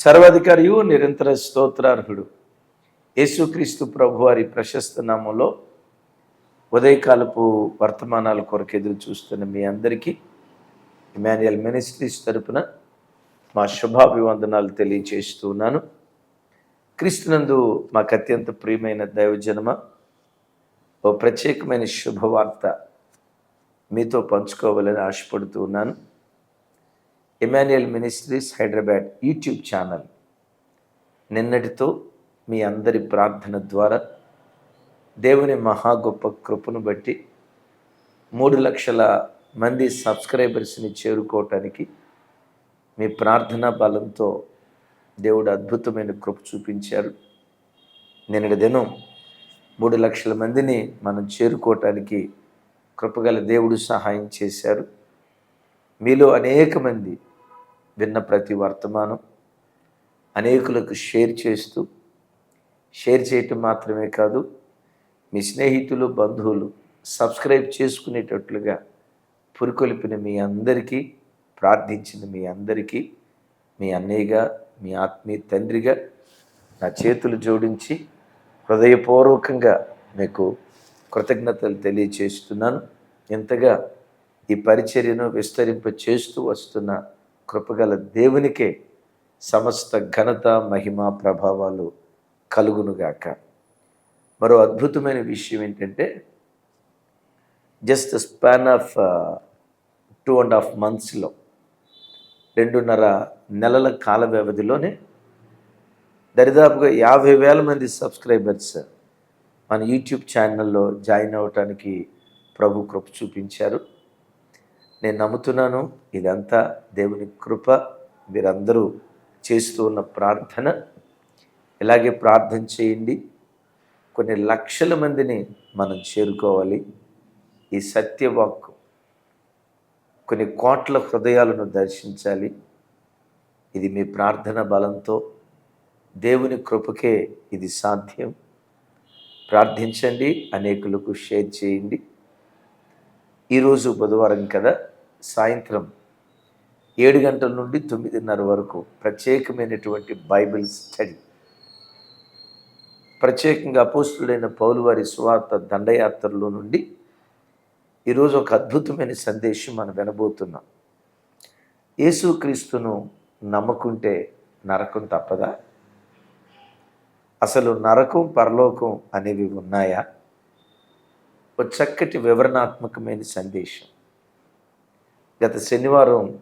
సర్వాధికారియు నిరంతర స్తోత్రార్హుడు. యేసుక్రీస్తు ప్రభు వారి ప్రశస్త నామంలో ఉదయకాలపు వర్తమానాల కొరకు ఎదురు చూస్తున్న మీ అందరికీ ఇమాన్యుయల్ మినిస్ట్రీస్ తరపున మా శుభాభివందనాలు తెలియచేస్తున్నాను క్రీస్తునందు మాకు అత్యంత ప్రియమైన దైవజనమ ఓ ప్రత్యేకమైన శుభవార్త మీతో పంచుకోవాలని ఆశపడుతూ Emmanuel Ministries Hyderabad YouTube channel. నిన్నటితో మీ అందరి ప్రార్థన ద్వారా దేవుని మహా గొప్ప కృపను బట్టి మూడు లక్షల మంది సబ్స్క్రైబర్స్ని చేరుకోవటానికి మీ ప్రార్థనా బలంతో దేవుడు అద్భుతమైన కృప చూపించారు. నిన్నటి దినం మూడు లక్షల మందిని మనం చేరుకోవటానికి కృపగల దేవుడు సహాయం చేశారు. మీలో అనేక మంది విన్న ప్రతి వర్తమానం అనేకులకు షేర్ చేస్తూ షేర్ చేయటం మాత్రమే కాదు మీ స్నేహితులు బంధువులు సబ్స్క్రైబ్ చేసుకునేటట్లుగా పురికొల్పిన మీ అందరికీ ప్రార్థించిన మీ అందరికీ మీ అన్నయ్యగా మీ ఆత్మీయ తండ్రిగా నా చేతులు జోడించి హృదయపూర్వకంగా మీకు కృతజ్ఞతలు తెలియచేస్తున్నాను. ఇంతగా ఈ పరిచర్యను విస్తరింప చేస్తూ వస్తున్న కృపగల దేవునికే సమస్త ఘనత మహిమ ప్రభావాలు కలుగునుగాక. మరో అద్భుతమైన విషయం ఏంటంటే just span of two and half మంత్స్లో రెండున్నర నెలల కాల వ్యవధిలోనే దరిదాపుగా యాభై వేల మంది సబ్స్క్రైబర్స్ మన యూట్యూబ్ ఛానల్లో జాయిన్ అవ్వటానికి ప్రభు కృప చూపించారు. నేను నమ్ముతున్నాను ఇదంతా దేవుని కృప. మీరందరూ చేస్తూ ఉన్న ప్రార్థన. ఇలాగే ప్రార్థన చేయండి. కొన్ని లక్షల మందిని మనం చేరుకోవాలి. ఈ సత్యవాక్కు కొన్ని కోట్ల హృదయాలను దర్శించాలి. ఇది మీ ప్రార్థన బలంతో దేవుని కృపకే ఇది సాధ్యం. ప్రార్థించండి అనేకులకు షేర్ చేయండి. ఈరోజు బుధవారం కదా. సాయంత్రం ఏడు గంటల నుండి తొమ్మిదిన్నర వరకు ప్రత్యేకమైనటువంటి బైబిల్ స్టడీ. ప్రత్యేకంగా అపోస్తుడైన పౌలు వారి సువార్త దండయాత్రలో నుండి ఈరోజు ఒక అద్భుతమైన సందేశం మనం వినబోతున్నాం. యేసుక్రీస్తును నమ్మకుంటే నరకం తప్పదా? అసలు నరకం పరలోకం అనేవి ఉన్నాయా? ఒక చక్కటి వివరణాత్మకమైన సందేశం. గత శనివారం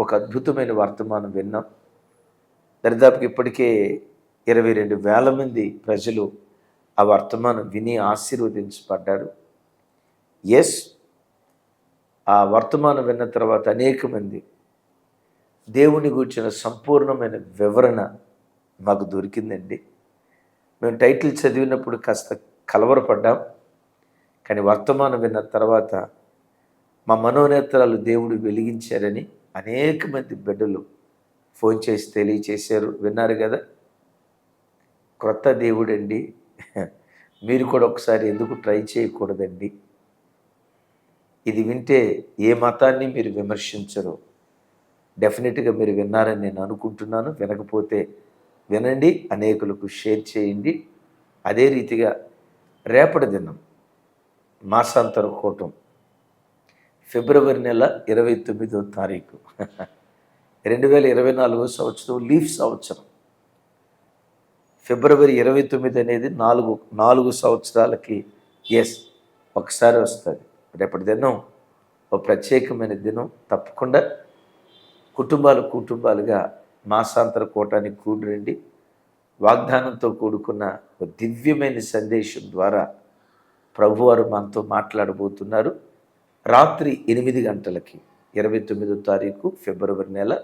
ఒక అద్భుతమైన వర్తమానం విన్నాం. దరిదాపుకి ఇప్పటికే ఇరవై రెండు వేల మంది ప్రజలు ఆ వర్తమానం విని ఆశీర్వదించబడ్డారు. ఎస్ ఆ వర్తమానం విన్న తర్వాత అనేక మంది దేవుని గూర్చిన సంపూర్ణమైన వివరణ మాకు దొరికిందండి. మేము టైటిల్ చదివినప్పుడు కాస్త కలవరపడ్డాం. కానీ వర్తమానం విన్న తర్వాత మా మనోనేత్రాలు దేవుడు వెలిగించారని అనేక మంది బిడ్డలు ఫోన్ చేసి తెలియచేశారు. విన్నారు కదా? క్రొత్త దేవుడండి. మీరు కూడా ఒకసారి ఎందుకు ట్రై చేయకూడదండి? ఇది వింటే ఏ మతాన్ని మీరు విమర్శించరు. డెఫినెట్గా మీరు విన్నారని నేను అనుకుంటున్నాను. వినకపోతే వినండి అనేకులకు షేర్ చేయండి. అదే రీతిగా రేపటి దినం మాసాంతర కూటం ఫిబ్రవరి నెల ఇరవై తొమ్మిదో తారీఖు. రెండు వేల ఇరవై నాలుగో సంవత్సరం లీఫ్ సంవత్సరం. ఫిబ్రవరి ఇరవై తొమ్మిది అనేది నాలుగు నాలుగు సంవత్సరాలకి ఎస్ ఒకసారి వస్తుంది. రేపటి దినం ఒక ప్రత్యేకమైన దినం. తప్పకుండా కుటుంబాలు కుటుంబాలుగా మాసాంతర కూటానికి కూడిరండి. వాగ్దానంతో కూడుకున్న ఒక దివ్యమైన సందేశం ద్వారా ప్రభువారు మనతో మాట్లాడబోతున్నారు. రాత్రి ఎనిమిది గంటలకి ఇరవై తొమ్మిదో తారీఖు ఫిబ్రవరి నెల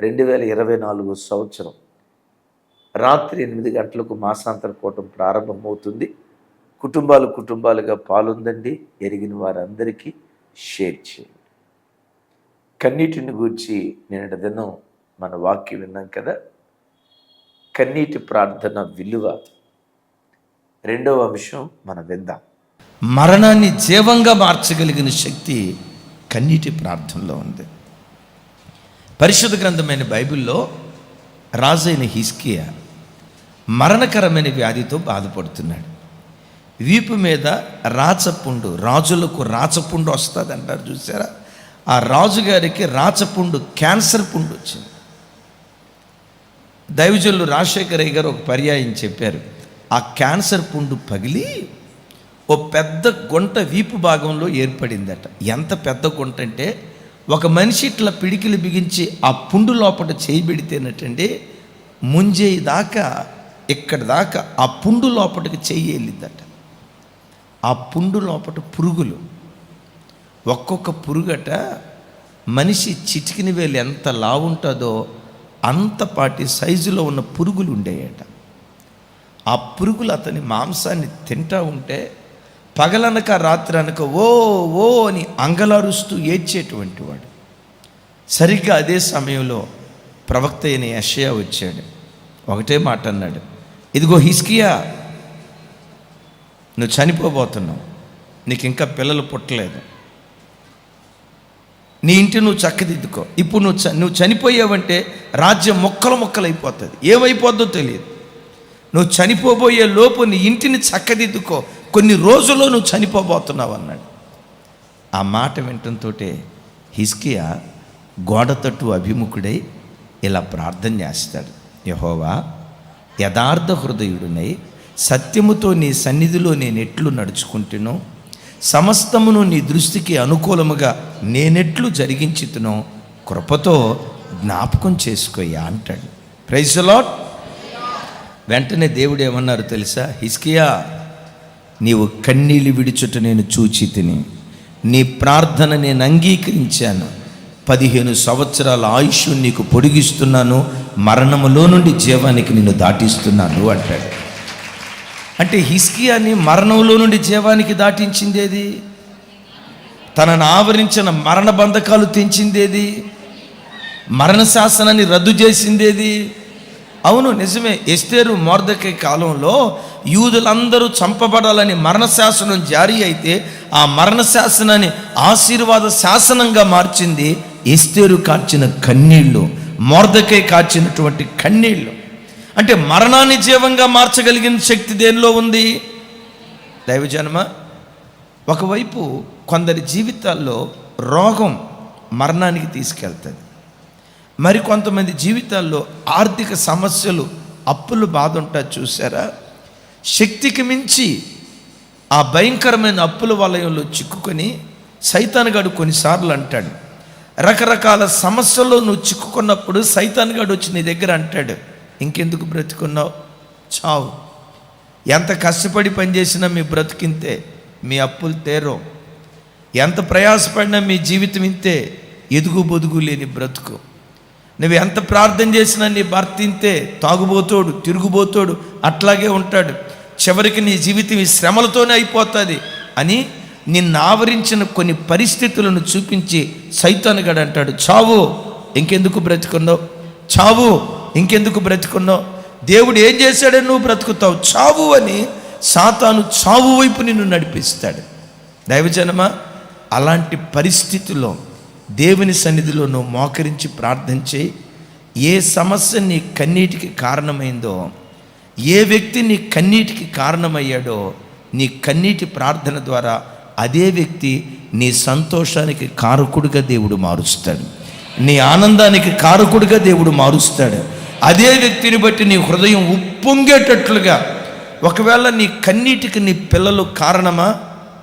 రెండు వేల ఇరవై నాలుగు సంవత్సరం. రాత్రి ఎనిమిది గంటలకు మాసాంతర కూటం ప్రారంభమవుతుంది. కుటుంబాలు కుటుంబాలుగా పాలుందండి. ఎరిగిన వారందరికీ షేర్ చేయండి. కన్నీటిని గూర్చి నిన్నటి దినం మన వాక్యం విన్నాం కదా? కన్నీటి ప్రార్థన విలువ. రెండవ అంశం మనం విందాం. మరణాన్ని జీవంగా మార్చగలిగిన శక్తి కన్నీటి ప్రార్థనలో ఉంది. పరిశుద్ధ గ్రంథమైన బైబిల్లో రాజైన హిస్కియా మరణకరమైన వ్యాధితో బాధపడుతున్నాడు. వీపు మీద రాచపుండు రాజులకు రాచపుండు వస్తుంది అంటారు చూసారా? ఆ రాజుగారికి రాచపుండు క్యాన్సర్ పుండు వచ్చింది. దైవజనులు రాజశేఖరయ్య గారు ఒక పర్యాయం చెప్పారు. ఆ క్యాన్సర్ పుండు పగిలి ఓ పెద్ద గుంట వీపు భాగంలో ఏర్పడిందట. ఎంత పెద్ద గుంట అంటే ఒక మనిషి ఇట్లా పిడికిలు బిగించి ఆ పుండు లోపల చేయబెడితేనటండి ముంజేయి దాకా ఇక్కడ దాకా ఆ పుండు లోపలికి చేయి వెళ్ళిందట ఆ పుండు లోపల పురుగులు. ఒక్కొక్క పురుగట మనిషి చిటికిన వేలు ఎంత లావుంటుందో అంతపాటి సైజులో ఉన్న పురుగులు ఉండేయట. ఆ పురుగులు అతని మాంసాన్ని తింటా ఉంటే పగలనక రాత్రి అనక ఓ ఓ అని అంగలారుస్తూ ఏడ్చేటువంటి వాడు. సరిగ్గా అదే సమయంలో ప్రవక్త అయిన యషయా వచ్చాడు. ఒకటే మాట అన్నాడు. ఇదిగో హిస్కియా నువ్వు చనిపోబోతున్నావు. నీకు ఇంకా పిల్లలు పుట్టలేదు. నీ ఇంటి నువ్వు చక్కదిద్దుకో. ఇప్పుడు నువ్వు చ నువ్వు చనిపోయావంటే రాజ్యం మొక్కలు మొక్కలు అయిపోతుంది ఏమైపోద్దో తెలియదు. నువ్వు చనిపోబోయే లోపు నీ ఇంటిని చక్కదిద్దుకో. కొన్ని రోజుల్లో నువ్వు చనిపోబోతున్నావు అన్నాడు. ఆ మాట వినటంతో హిస్కియా గోడ తట్టు అభిముఖుడై ఇలా ప్రార్థన చేస్తాడు. యహోవా యథార్థ హృదయుడునై సత్యముతో నీ సన్నిధిలో నేను ఎట్లు నడుచుకుంటునో. సమస్తమును నీ దృష్టికి అనుకూలముగా నేనెట్లు జరిగించుతునో. కృపతో జ్ఞాపకం చేసుకోయ్యా అంటాడు. ప్రైజ్ లాట్ వెంటనే దేవుడు ఏమన్నారు తెలుసా? హిస్కియా నీవు కన్నీళ్ళు విడిచుట నేను చూచి తిని నీ ప్రార్థన నేను అంగీకరించాను. పదిహేను సంవత్సరాల ఆయుష్ నీకు పొడిగిస్తున్నాను మరణములో నుండి జీవానికి నిన్ను దాటిస్తున్నాను అంటాడు. అంటే హిస్కియాని మరణంలో నుండి జీవానికి దాటించిందేది తనను ఆవరించిన మరణ బంధకాలు తెంచిందేది మరణ శాసనాన్ని రద్దు చేసిందేది అవును నిజమే. ఎస్తేరు మోర్దకే కాలంలో యూదులందరూ చంపబడాలని మరణశాసనం జారీ అయితే ఆ మరణ శాసనాన్ని ఆశీర్వాద శాసనంగా మార్చింది ఎస్తేరు కార్చిన కన్నీళ్ళు మోర్దకే కార్చినటువంటి కన్నీళ్ళు. అంటే మరణాన్ని జీవంగా మార్చగలిగిన శక్తి దేనిలో ఉంది? దైవజన్మ? ఒకవైపు కొందరి జీవితాల్లో రోగం మరణానికి తీసుకెళ్తుంది. మరి కొంతమంది జీవితాల్లో ఆర్థిక సమస్యలు అప్పులు బాధ ఉంటా చూసారా శక్తికి మించి ఆ భయంకరమైన అప్పుల వలయంలో చిక్కుకొని సైతానుగాడు కొన్నిసార్లు అంటాడు రకరకాల సమస్యల్లో నువ్వు చిక్కుకున్నప్పుడు సైతానుగాడు వచ్చి నీ దగ్గర అంటాడు ఇంకెందుకు బ్రతుకున్నావు? చావు. ఎంత కష్టపడి పనిచేసినా మీ బ్రతికింతే మీ అప్పులు తేరో ఎంత ప్రయాసపడినా మీ జీవితం ఇంతే ఎదుగు బొదుగు లేని బ్రతుకు. నువ్వు ఎంత ప్రార్థన చేసినా నీ భర్త ఇంతే తాగుబోతోడు తిరుగుబోతోడు అట్లాగే ఉంటాడు. చివరికి నీ జీవితం ఈ శ్రమలతోనే అయిపోతుంది అని నిన్ను ఆవరించిన కొన్ని పరిస్థితులను చూపించి సైతానుగాడు అంటాడు చావు ఇంకెందుకు బ్రతుకున్నావు? చావు ఇంకెందుకు బ్రతుకున్నావు? దేవుడు ఏం చేశాడని నువ్వు బ్రతుకుతావు. చావు అని సాతాను చావు వైపు నిన్ను నడిపిస్తాడు. దైవజనమా అలాంటి పరిస్థితుల్లో దేవుని సన్నిధిలో నువ్వు మోకరించి ప్రార్థన చేయి. ఏ సమస్య నీ కన్నీటికి కారణమైందో ఏ వ్యక్తి నీ కన్నీటికి కారణమయ్యాడో నీ కన్నీటి ప్రార్థన ద్వారా అదే వ్యక్తి నీ సంతోషానికి కారకుడిగా దేవుడు మారుస్తాడు. నీ ఆనందానికి కారకుడిగా దేవుడు మారుస్తాడు. అదే వ్యక్తిని బట్టి నీ హృదయం ఉప్పొంగేటట్లుగా ఒకవేళ నీ కన్నీటికి నీ పిల్లలు కారణమా?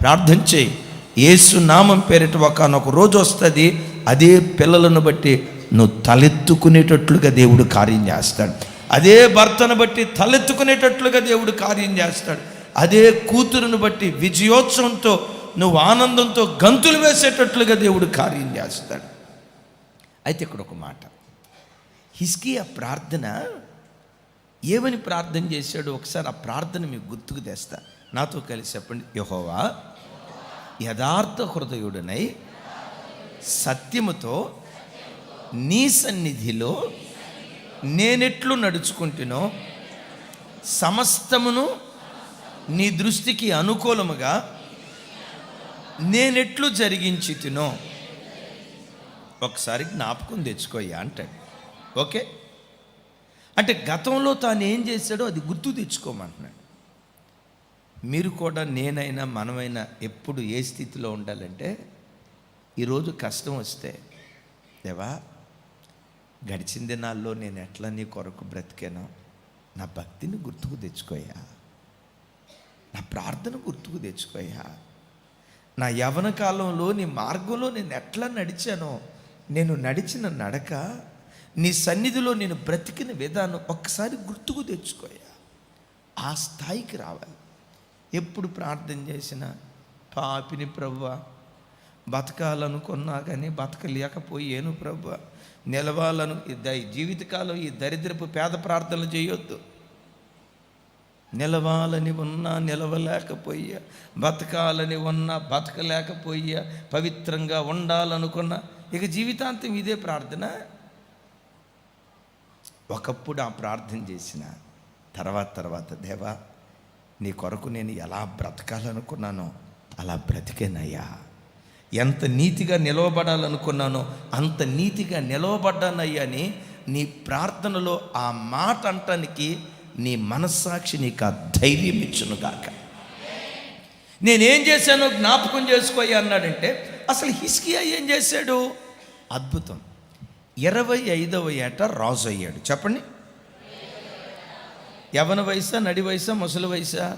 ప్రార్థన చేయి. ఏసు నామం పేరిట ఒకనొక రోజు వస్తుంది అదే పిల్లలను బట్టి నువ్వు తలెత్తుకునేటట్లుగా దేవుడు కార్యం చేస్తాడు. అదే భర్తను బట్టి తలెత్తుకునేటట్లుగా దేవుడు కార్యం చేస్తాడు. అదే కూతురును బట్టి విజయోత్సవంతో నువ్వు ఆనందంతో గంతులు వేసేటట్లుగా దేవుడు కార్యం చేస్తాడు. అయితే ఇక్కడ ఒక మాట. హిస్కియా ప్రార్థన ఏమని ప్రార్థన చేశాడు? ఒకసారి ఆ ప్రార్థన మీకు గుర్తుకు తెస్తా. నాతో కలిసి చెప్పండి. యహోవా యథార్థ హృదయుడనై సత్యముతో నీ సన్నిధిలో నేనెట్లు నడుచుకుంటునో సమస్తమును నీ దృష్టికి అనుకూలముగా నేనెట్లు జరిగించి తినో ఒకసారి జ్ఞాపకం తెచ్చుకోయ్యా అంటాడు. ఓకే? అంటే గతంలో తాను ఏం చేశాడో అది గుర్తు తెచ్చుకోమంటున్నాడు. మీరు కూడా నేనైనా మనమైనా ఎప్పుడు ఏ స్థితిలో ఉండాలంటే ఈరోజు కష్టం వస్తే దేవా గడిచిన దినాల్లో నేను ఎట్లా నీ కొరకు బ్రతికాను నా భక్తిని గుర్తుకు తెచ్చుకోయా నా ప్రార్థన గుర్తుకు తెచ్చుకోయా నా యవన కాలంలో నీ మార్గంలో నేను ఎట్లా నడిచానో నేను నడిచిన నడక నీ సన్నిధిలో నేను బ్రతికిన విధానం ఒక్కసారి గుర్తుకు తెచ్చుకోయా ఆ స్థాయికి రావాలి. ఎప్పుడు ప్రార్థన చేసినా పాపిని ప్రవ్వ బతకాలనుకున్నా కానీ బతకలేకపోయాను ప్రవ్వ. నిలవాలను ఈ ద- జీవితకాలం ఈ దరిద్రపు పేద ప్రార్థనలు చేయొద్దు. నిలవాలని ఉన్నా నిలవలేకపోయా బతకాలని ఉన్నా బతకలేకపోయా పవిత్రంగా ఉండాలనుకున్నా ఇక జీవితాంతం ఇదే ప్రార్థన. ఒకప్పుడు ఆ ప్రార్థన చేసిన తర్వాత తర్వాత దేవా నీ కొరకు నేను ఎలా బ్రతకాలనుకున్నానో అలా బ్రతికేనయ్యా. ఎంత నీతిగా నిలవబడాలనుకున్నానో అంత నీతిగా నిలవబడ్డానయ్యా అని నీ ప్రార్థనలో ఆ మాట అంటానికి నీ మనస్సాక్షి నీకు ఆ ధైర్యం ఇచ్చునుగాక నేనేం చేశానో జ్ఞాపకం చేసుకోయ్యా అన్నాడంటే అసలు హిస్కియా ఏం చేశాడు? అద్భుతం. ఇరవై ఐదవ ఏట రాజు అయ్యాడు. చెప్పండి. యవన వయసా నడి వయసా ముసలి వయసా?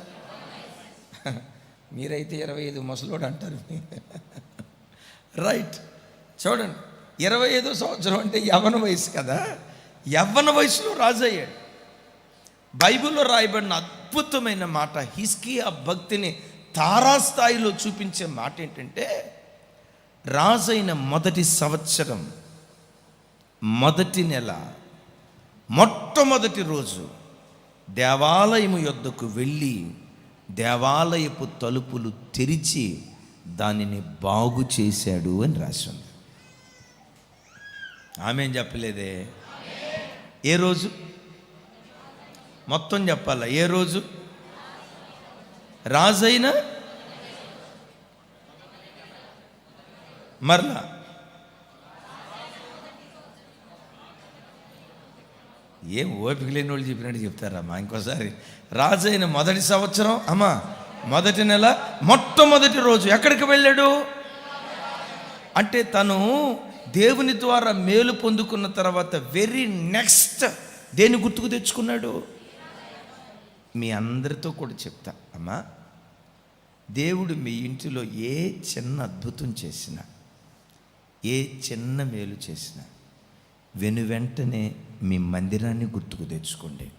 మీరైతే ఇరవై ఐదు ముసలోడు అంటారు. రైట్. చూడండి ఇరవై ఐదో సంవత్సరం అంటే యవన వయసు కదా? యవ్వన వయసులో రాజు అయ్యాడు బైబిల్లో రాయబడిన అద్భుతమైన మాట హిస్కియా భక్తిని తారాస్థాయిలో చూపించే మాట ఏంటంటే రాజైన మొదటి సంవత్సరం మొదటి నెల మొట్టమొదటి రోజు దేవాలయము యొద్దకు వెళ్ళి దేవాలయపు తలుపులు తెరిచి దానిని బాగు చేశాడు అని రాసింది ఆమె ఆమె చెప్పలేదే? ఏ రోజు? మొత్తం చెప్పాలా? ఏ రోజు? రాజైన? మరలా? ఏం ఓపిక లేని వాళ్ళు చెప్పినట్టు చెప్తారమ్మా. ఇంకోసారి. రాజైన మొదటి సంవత్సరం అమ్మా మొదటి నెల మొట్టమొదటి రోజు ఎక్కడికి వెళ్ళాడు? అంటే తను దేవుని ద్వారా మేలు పొందుకున్న తర్వాత వెరీ నెక్స్ట్ దేని గుర్తుకు తెచ్చుకున్నాడు? మీ అందరితో కూడా చెప్తా అమ్మా దేవుడు మీ ఇంటిలో ఏ చిన్న అద్భుతం చేసినా ఏ చిన్న మేలు చేసినా వెను వెంటనే మీ మందిరాన్ని గుర్తుకు తెచ్చుకోండి.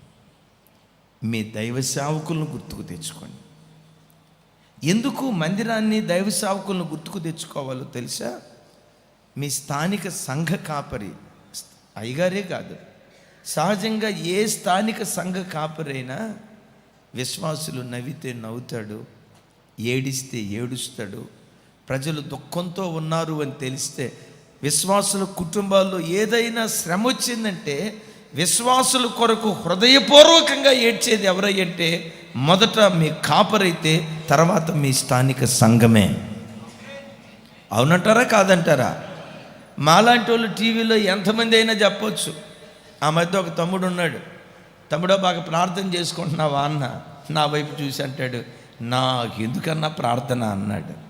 మీ దైవ సేవకులను గుర్తుకు తెచ్చుకోండి. ఎందుకు మందిరాన్ని దైవ సేవకులను గుర్తుకు తెచ్చుకోవాలో తెలుసా? మీ స్థానిక సంఘ కాపరి అయ్యగారే కాదు. సహజంగా ఏ స్థానిక సంఘ కాపరైనా విశ్వాసులు నవ్వితే నవ్వుతాడు ఏడిస్తే ఏడుస్తాడు ప్రజలు దుఃఖంతో ఉన్నారు అని తెలిస్తే విశ్వాసుల కుటుంబాల్లో ఏదైనా శ్రమ వచ్చిందంటే విశ్వాసుల కొరకు హృదయపూర్వకంగా ఏడ్చేది ఎవరయ్యంటే మొదట మీ కాపరైతే తర్వాత మీ స్థానిక సంఘమే. అవునంటారా కాదంటారా? మాలాంటి వాళ్ళు టీవీలో ఎంతమంది అయినా చెప్పొచ్చు. ఆ మధ్య ఒక తమ్ముడు ఉన్నాడు. తమ్ముడో బాగా ప్రార్థన చేసుకుంటున్నావా అన్న? నా వైపు చూసి అంటాడు నాకు ఎందుకన్నా ప్రార్థన? అన్నాడు.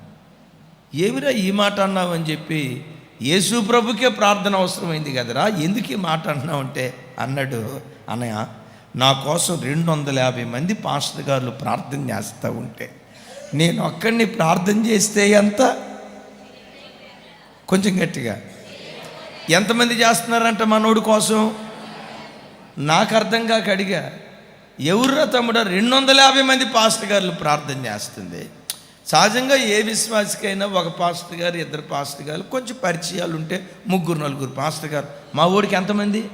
ఏమిరా ఈ మాట అన్నావు? అని చెప్పి యేసు ప్రభుకే ప్రార్థన అవసరమైంది కదరా ఎందుకు ఈ మాట అన్నావు? అంటే అన్నాడు అన్నయ్య నా కోసం రెండు వందల యాభై మంది పాస్టర్ గారు ప్రార్థన చేస్తూ ఉంటే నేను ఒక్కడిని ప్రార్థన చేస్తే ఎంత? కొంచెం గట్టిగా. ఎంతమంది చేస్తున్నారంట మనోడి కోసం? నాకు అర్థం కాక అడిగా ఎవరురా తమ్ముడ రెండు వందల యాభై మంది పాస్టర్ గారు ప్రార్థన చేస్తుంది. సహజంగా ఏ విశ్వాసికైనా ఒక పాస్టర్ గారు ఇద్దరు పాస్టర్ గారు కొంచెం పరిచయాలు ఉంటే ముగ్గురు నలుగురు పాస్టర్ గారు మా ఊరికి ఎంతమంది?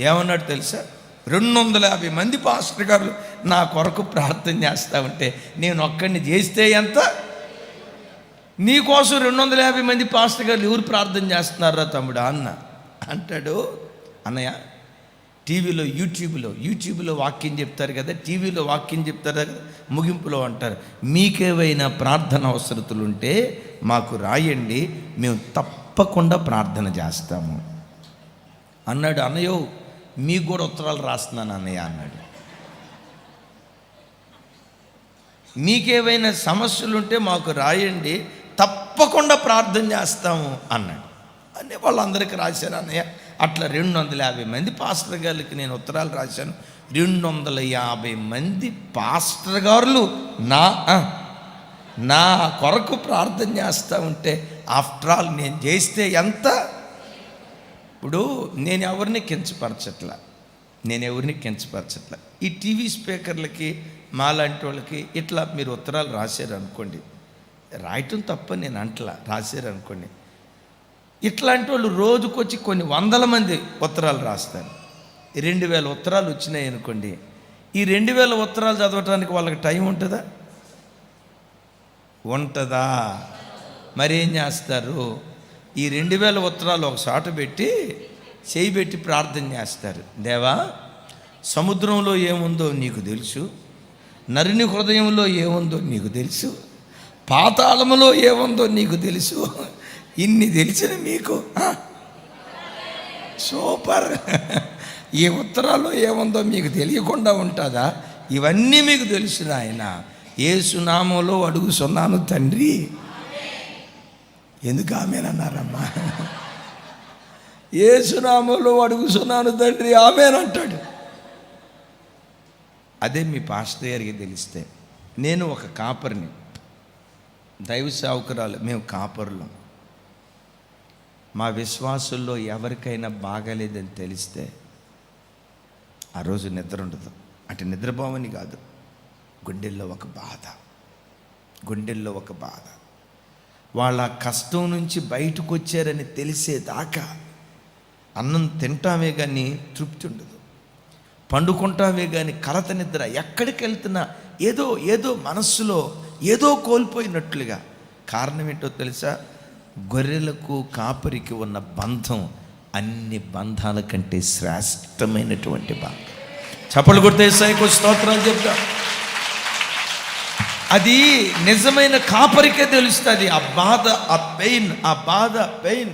ఏమన్నాడు తెలుసా? రెండు వందల యాభై మంది పాస్టర్ గారు నా కొరకు ప్రార్థన చేస్తా ఉంటే నేను ఒక్కడిని చేస్తే ఎంత? నీకోసం రెండు వందల యాభై మంది పాస్టర్ గారు ఎవరు ప్రార్థన చేస్తున్నారా తమ్ముడా? అన్న. అంటాడు అన్నయ్య టీవీలో యూట్యూబ్లో యూట్యూబ్లో వాక్యం చెప్తారు కదా టీవీలో వాక్యం చెప్తారు కదా ముగింపులో అంటారు. మీకేవైనా ప్రార్థన అవసరతలు ఉంటే మాకు రాయండి మేము తప్పకుండా ప్రార్థన చేస్తాము. అన్నాడు అన్నయ్యో మీకు కూడా ఉత్తరాలు రాస్తున్నాను అన్నయ్య అన్నాడు. మీకేవైనా సమస్యలు ఉంటే మాకు రాయండి తప్పకుండా ప్రార్థన చేస్తాము అన్నాడు. అని వాళ్ళందరికీ రాశారు అన్నయ్య. అట్లా రెండు వందల యాభై మంది పాస్టర్ గారికి నేను ఉత్తరాలు రాశాను. రెండు వందల యాభై మంది పాస్టర్ గారులు నా నా కొరకు ప్రార్థన చేస్తూ ఉంటే ఆఫ్టర్ ఆల్ నేను చేస్తే ఎంత? ఇప్పుడు నేను ఎవరిని కించపరచట్లా? నేను ఎవరిని కించపరచట్లా? ఈ టీవీ స్పీకర్లకి మాలాంటి వాళ్ళకి ఇట్లా మీరు ఉత్తరాలు రాశారు అనుకోండి రాయటం తప్ప నేను అంటలా రాశారు అనుకోండి ఇట్లాంటి వాళ్ళు రోజుకొచ్చి కొన్ని వందల మంది ఉత్తరాలు రాస్తారు. రెండు వేల ఉత్తరాలు వచ్చినాయి అనుకోండి. ఈ రెండు వేల ఉత్తరాలు చదవటానికి వాళ్ళకి టైం ఉంటుందా? ఉంటుందా? మరేం చేస్తారు? ఈ రెండు వేల ఉత్తరాలు ఒక చాట పెట్టి చేయి పెట్టి ప్రార్థన చేస్తారు. దేవా సముద్రంలో ఏముందో నీకు తెలుసు నరిని హృదయంలో ఏముందో నీకు తెలుసు పాతాళములో ఏముందో నీకు తెలుసు ఇన్ని తెలిసిన మీకు సూపర్. ఈ ఉత్తరాల్లో ఏముందో మీకు తెలియకుండా ఉంటుందా? ఇవన్నీ మీకు తెలుసు ఆయన ఏసునామంలో అడుగుతున్నాను తండ్రి. ఎందుకు ఆమెనన్నారమ్మా? ఏసునామంలో అడుగుతున్నాను తండ్రి ఆమెనంటాడు. అదే మీ పాస్టర్ గారికి తెలిస్తే నేను ఒక కాపరిని. దైవ సేవకురాలు మేము కాపరులం. మా విశ్వాసుల్లో ఎవరికైనా బాగాలేదని తెలిస్తే ఆ రోజు నిద్ర ఉండదు. అంటే నిద్రపోవని కాదు గుండెల్లో ఒక బాధ. గుండెల్లో ఒక బాధ. వాళ్ళ కష్టం నుంచి బయటకు వచ్చారని తెలిసేదాకా అన్నం తింటామే కానీ తృప్తి ఉండదు. పండుకుంటామే కానీ కలత నిద్ర ఎక్కడికి వెళ్తున్నా ఏదో ఏదో మనస్సులో ఏదో కోల్పోయినట్లుగా. కారణం ఏంటో తెలుసా? గొర్రెలకు కాపరికి ఉన్న బంధం అన్ని బంధాల కంటే శ్రేష్టమైనటువంటి బంధం. చప్పలు కొడితే సైకు స్తోత్రాలు చెప్తా. అది నిజమైన కాపరికే తెలుస్తుంది. ఆ బాధ ఆ పెయిన్ ఆ బాధ పెయిన్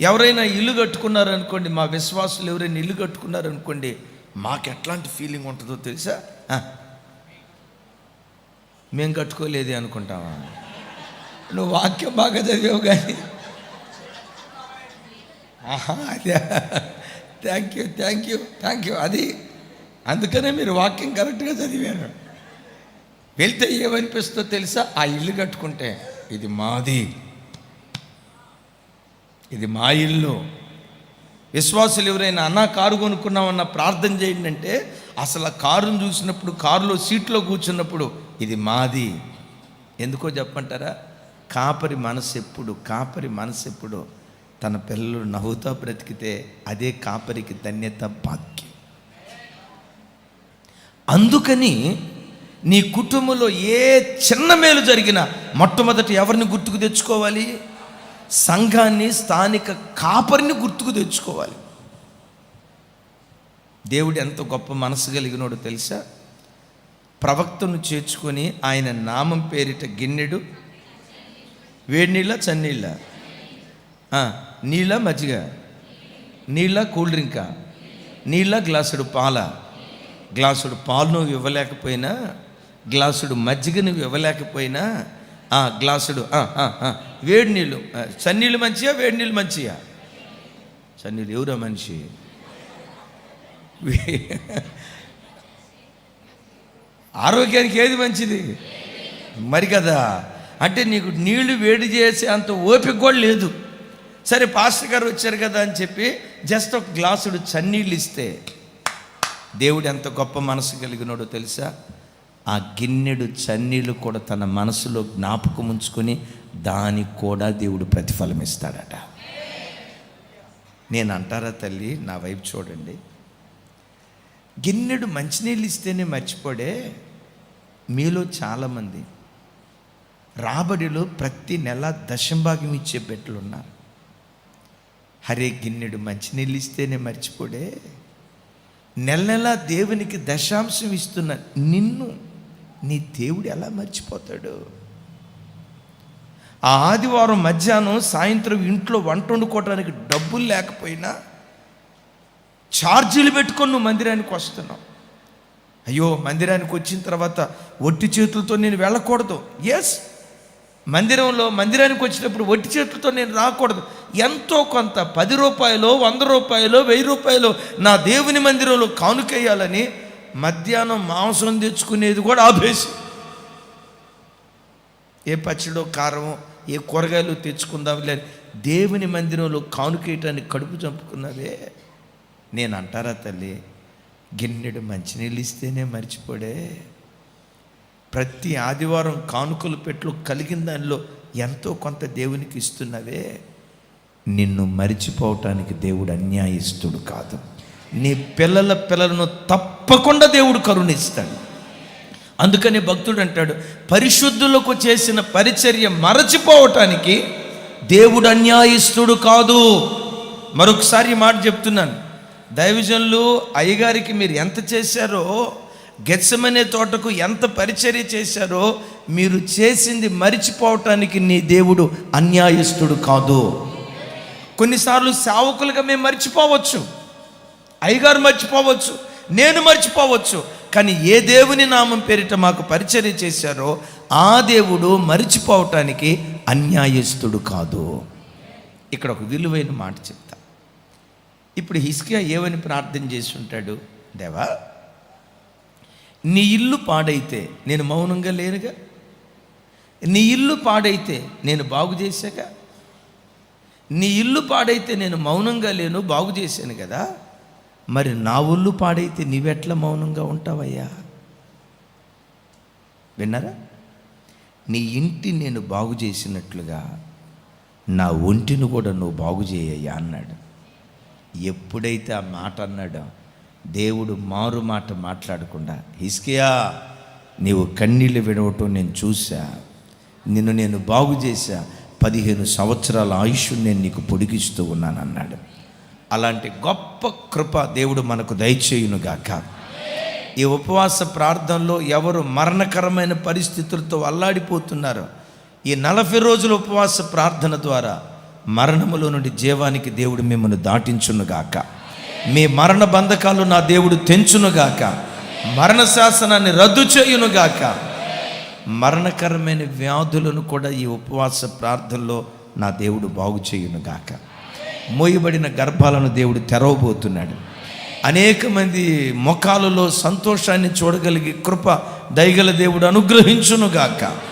ఎవరైనా ఇల్లు కట్టుకున్నారనుకోండి మా విశ్వాసులు ఎవరైనా ఇల్లు కట్టుకున్నారనుకోండి మాకు ఎట్లాంటి ఫీలింగ్ ఉంటుందో తెలుసా? మేము కట్టుకోలేదే అనుకుంటావా నువ్వు వాక్యం బాగా చదివావు కానీ. ఆహా అదే. Thank you thank you thank you అది అందుకనే మీరు వాక్యం కరెక్ట్గా చదివాను వెళ్తే ఏమనిపిస్తుందో తెలుసా? ఆ ఇల్లు కట్టుకుంటే ఇది మాది. ఇది మా ఇల్లు. విశ్వాసులు ఎవరైనా అన్న కారు కొనుక్కున్నామన్న ప్రార్థన చేయండి అంటే అసలు ఆ కారును చూసినప్పుడు కారులో సీట్లో కూర్చున్నప్పుడు ఇది మాది. ఎందుకో చెప్పంటారా కాపరి మనసు ఎప్పుడు కాపరి మనసు ఎప్పుడు తన పిల్లలు నవ్వుతో బ్రతికితే అదే కాపరికి ధన్యత భాగ్యం. అందుకని నీ కుటుంబంలో ఏ చిన్న మేలు జరిగినా మొట్టమొదటి ఎవరిని గుర్తుకు తెచ్చుకోవాలి? సంఘాన్ని స్థానిక కాపరిని గుర్తుకు తెచ్చుకోవాలి. దేవుడు ఎంత గొప్ప మనసు కలిగినోడు తెలుసా? ప్రవక్తను చేర్చుకొని ఆయన నామం పేరిట గిన్నెడు వేడి నీళ్ళ చన్నీళ్ళ నీళ్ళ మజ్జిగ నీళ్ళ కూల్ డ్రింకా? నీళ్ళ గ్లాసుడు పాల? గ్లాసుడు పాలు నువ్వు ఇవ్వలేకపోయినా గ్లాసుడు మజ్జిగ నువ్వు ఇవ్వలేకపోయినా ఆ, గ్లాసుడు వేడి నీళ్ళు చన్నీళ్ళు మంచియా వేడి నీళ్ళు మంచియా? చన్నీళ్ళు ఎవరో మనిషి? ఆరోగ్యానికి ఏది మంచిది? మరి కదా అంటే నీకు నీళ్ళు వేడి చేసే అంత ఓపిక కూడా లేదు. సరే పాస్టర్ గారు వచ్చారు కదా అని చెప్పి జస్ట్ ఒక గ్లాసుడు చన్నీళ్ళు ఇస్తే దేవుడు ఎంత గొప్ప మనసు కలిగినాడో తెలుసా? ఆ గిన్నెడు చన్నీళ్ళు కూడా తన మనసులో జ్ఞాపకం ఉంచుకొని దానికి కూడా దేవుడు ప్రతిఫలం ఇస్తాడట నేను అంటారా తల్లి నా వైపు చూడండి. గిన్నెడు మంచినీళ్ళు ఇస్తేనే మర్చిపోడే మీలో చాలామంది రాబడిలో ప్రతి నెల దశంభాగం ఇచ్చే బిడ్డలు ఉన్నారు హరే గిన్నెడు మంచినీళ్ళు ఇస్తేనే మర్చిపోడే. నెల నెలా దేవునికి దశాంశం ఇస్తున్న నిన్ను నీ దేవుడు ఎలా మర్చిపోతాడు? ఆ ఆదివారం మధ్యాహ్నం సాయంత్రం ఇంట్లో వంట వండుకోవడానికి డబ్బులు లేకపోయినా ఛార్జీలు పెట్టుకొని నువ్వు మందిరానికి వస్తున్నావు. అయ్యో మందిరానికి వచ్చిన తర్వాత ఒట్టి చేతులతో నేను వెళ్ళకూడదు. ఎస్ మందిరంలో మందిరానికి వచ్చినప్పుడు ఒట్టి చేతులతో నేను రాకూడదు. ఎంతో కొంత పది రూపాయలు వంద రూపాయలు వెయ్యి రూపాయలు నా దేవుని మందిరంలో కానుకేయాలని మధ్యాహ్నం మాంసం తెచ్చుకునేది కూడా ఆపేసి. ఏ పచ్చడో కారమో ఏ కూరగాయలు తెచ్చుకుందాం లేదు దేవుని మందిరంలో కానుకేయటానికి కడుపు చంపుకున్నదే. నేను అంటారా తల్లి గిన్నెడు మంచినీళ్ళు ఇస్తేనే మర్చిపోడే. ప్రతి ఆదివారం కానుకలు పెట్లు కలిగిన దానిలో ఎంతో కొంత దేవునికి ఇస్తున్నవే. నిన్ను మరిచిపోవటానికి దేవుడు అన్యాయిస్తుడు కాదు. నీ పిల్లల పిల్లలను తప్పకుండా దేవుడు కరుణిస్తాడు. అందుకని భక్తుడు అంటాడు పరిశుద్ధులకు చేసిన పరిచర్య మరచిపోవటానికి దేవుడు అన్యాయస్తుడు కాదు. మరొకసారి మాట చెప్తున్నాను. దైవజనులు అయ్యగారికి మీరు ఎంత చేశారో గెచ్చమనే తోటకు ఎంత పరిచర్య చేశారో మీరు చేసింది మరిచిపోవటానికి నీ దేవుడు అన్యాయస్తుడు కాదు. కొన్నిసార్లు సేవకులుగా మేము మర్చిపోవచ్చు. అయ్యగారు మర్చిపోవచ్చు నేను మర్చిపోవచ్చు కానీ ఏ దేవుని నామం పేరిట మాకు పరిచర్య చేశారో ఆ దేవుడు మరిచిపోవటానికి అన్యాయస్తుడు కాదు. ఇక్కడ ఒక విలువైన మాట చెప్తా. ఇప్పుడు హిస్కియా ఏమని ప్రార్థన చేసి ఉంటాడు? దేవా నీ ఇల్లు పాడైతే నేను మౌనంగా లేనుగా? నీ ఇల్లు పాడైతే నేను బాగు చేశాక నీ ఇల్లు పాడైతే నేను మౌనంగా లేను బాగు చేశాను కదా? మరి నా ఒళ్ళు పాడైతే నీవెట్లా మౌనంగా ఉంటావయ్యా? విన్నారా? నీ ఇంటి నేను బాగు చేసినట్లుగా నా ఒంటిని కూడా నువ్వు బాగు చేయయ్యా అన్నాడు. ఎప్పుడైతే ఆ మాట అన్నాడో దేవుడు మారు మాట మాట్లాడకుండా హిస్కియా నీవు కన్నీళ్ళు విడవటం నేను చూసా నిన్ను నేను బాగు చేశా. పదిహేను సంవత్సరాల ఆయుష్ నేను నీకు పొడిగిస్తూ ఉన్నాను అన్నాడు అలాంటి గొప్ప కృప దేవుడు మనకు దయచేయునుగాక. ఈ ఉపవాస ప్రార్థనలో ఎవరు మరణకరమైన పరిస్థితులతో అల్లాడిపోతున్నారో ఈ నలభై రోజుల ఉపవాస ప్రార్థన ద్వారా మరణములో నుండి జీవానికి దేవుడు మిమ్మల్ని దాటించునుగాక. మీ మరణ బంధకాలు నా దేవుడు తెంచునుగాక. మరణ శాసనాన్ని రద్దు చేయునుగాక. మరణకరమైన వ్యాధులను కూడా ఈ ఉపవాస ప్రార్థనలో నా దేవుడు బాగు చేయునుగాక. మోయబడిన గర్భాలను దేవుడు తెరవబోతున్నాడు. అనేక మంది ముఖాలలో సంతోషాన్ని చూడగలిగి కృప దయగల దేవుడు అనుగ్రహించునుగాక.